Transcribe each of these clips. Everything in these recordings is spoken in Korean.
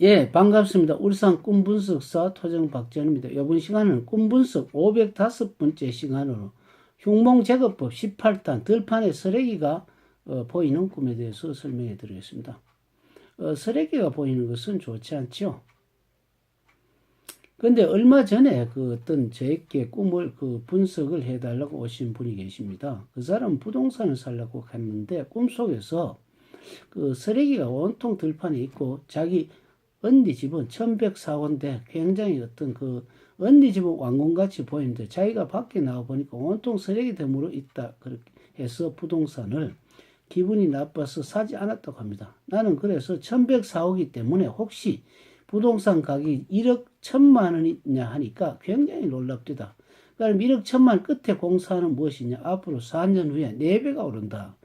예, 반갑습니다. 울산 꿈분석사 토정 박전입니다. 이번 시간은 꿈분석 505번째 시간으로 흉몽 제거법 18탄 들판에 쓰레기가 어, 보이는 꿈에 대해서 설명해 드리겠습니다. 어, 쓰레기가 보이는 것은 좋지 않죠. 근데 얼마 전에 그 어떤 저에게 꿈을 그 분석을 해달라고 오신 분이 계십니다. 그 사람은 부동산을 살려고 했는데 꿈속에서 그 쓰레기가 온통 들판에 있고 자기 언니 집은 1104호인데 굉장히 어떤 그 언니 집은 왕궁같이 보이는데 자기가 밖에 나와 보니까 온통 쓰레기 대물로 있다. 그렇게 해서 부동산을 기분이 나빠서 사지 않았다고 합니다. 나는 그래서 1104호기 때문에 혹시 부동산 가격이 1억 1천만 원이냐 하니까 굉장히 놀랍니다. 그럼 1억 1천만 끝에 공사는 무엇이냐? 앞으로 4년 후에 4배가 오른다.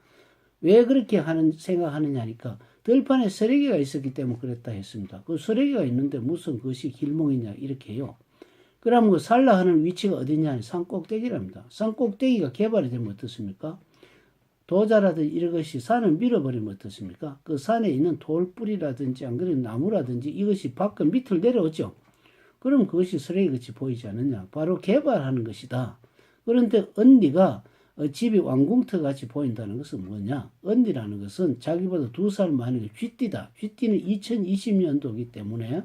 왜 그렇게 하는 생각하느냐 하니까 들판에 쓰레기가 있었기 때문에 그랬다 했습니다. 그 쓰레기가 있는데 무슨 그것이 길몽이냐 이렇게요. 그럼 그 살라 하는 위치가 어디냐 산 꼭대기랍니다. 산 꼭대기가 개발이 되면 어떻습니까? 도자라든지 이런 것이 산을 밀어버리면 어떻습니까? 그 산에 있는 돌뿌리라든지 안 그러면 나무라든지 이것이 밖을 밑을 내려오죠. 그럼 그것이 쓰레기같이 보이지 않느냐? 바로 개발하는 것이다. 그런데 언니가 어, 집이 왕궁터 같이 보인다는 것은 뭐냐? 언니라는 것은 자기보다 두 살 많은 쥐띠다. 쥐띠는 2020년도이기 때문에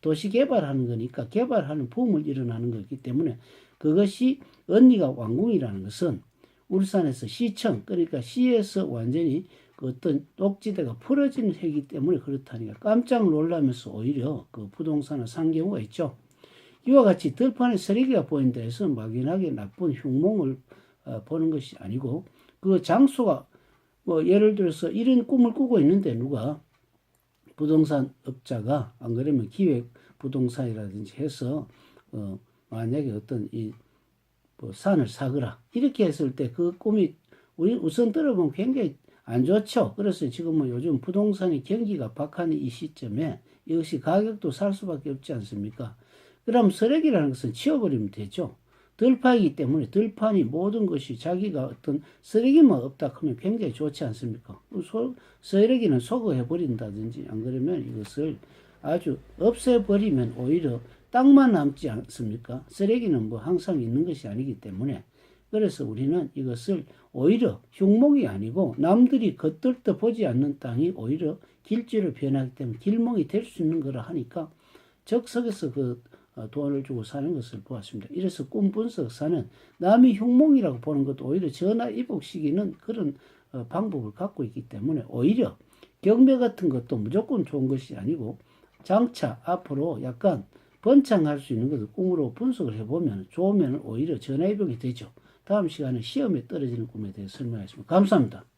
도시 개발하는 거니까 개발하는 붐을 일어나는 거기 때문에 그것이 언니가 왕궁이라는 것은 울산에서 시청 그러니까 시에서 완전히 그 어떤 녹지대가 풀어지는 해기 때문에 그렇다니까 깜짝 놀라면서 오히려 그 부동산을 산 경우가 있죠. 이와 같이 들판에 쓰레기가 보인다 해서 막연하게 나쁜 흉몽을 어, 보는 것이 아니고 그 장소가 뭐 예를 들어서 이런 꿈을 꾸고 있는데 누가 부동산 업자가 안 그러면 기획 부동산이라든지 해서 어 만약에 어떤 이 뭐 산을 사거라 이렇게 했을 때 그 꿈이 우리 우선 들어보면 굉장히 안 좋죠. 그래서 지금 뭐 요즘 부동산이 경기가 박하는 이 시점에 이것이 가격도 살 수밖에 없지 않습니까? 그럼 쓰레기라는 것은 치워버리면 되죠. 들판이기 때문에 들판이 모든 것이 자기가 어떤 쓰레기만 없다 하면 굉장히 좋지 않습니까? 소, 쓰레기는 소거해 버린다든지 안 그러면 이것을 아주 없애버리면 오히려 땅만 남지 않습니까? 쓰레기는 뭐 항상 있는 것이 아니기 때문에 그래서 우리는 이것을 오히려 흉몽이 아니고 남들이 겉들떠 보지 않는 땅이 오히려 길지로 변하기 때문에 길몽이 될 수 있는 거라 하니까 적석에서 그 어, 돈을 주고 사는 것을 보았습니다. 이래서 꿈 분석사는 남이 흉몽이라고 보는 것도 오히려 전화 이복시키는 그런 어, 방법을 갖고 있기 때문에 오히려 경매 같은 것도 무조건 좋은 것이 아니고 장차 앞으로 약간 번창할 수 있는 것을 꿈으로 분석을 해보면 좋으면 오히려 전화위복이 되죠. 다음 시간에 시험에 떨어지는 꿈에 대해 설명하겠습니다. 감사합니다.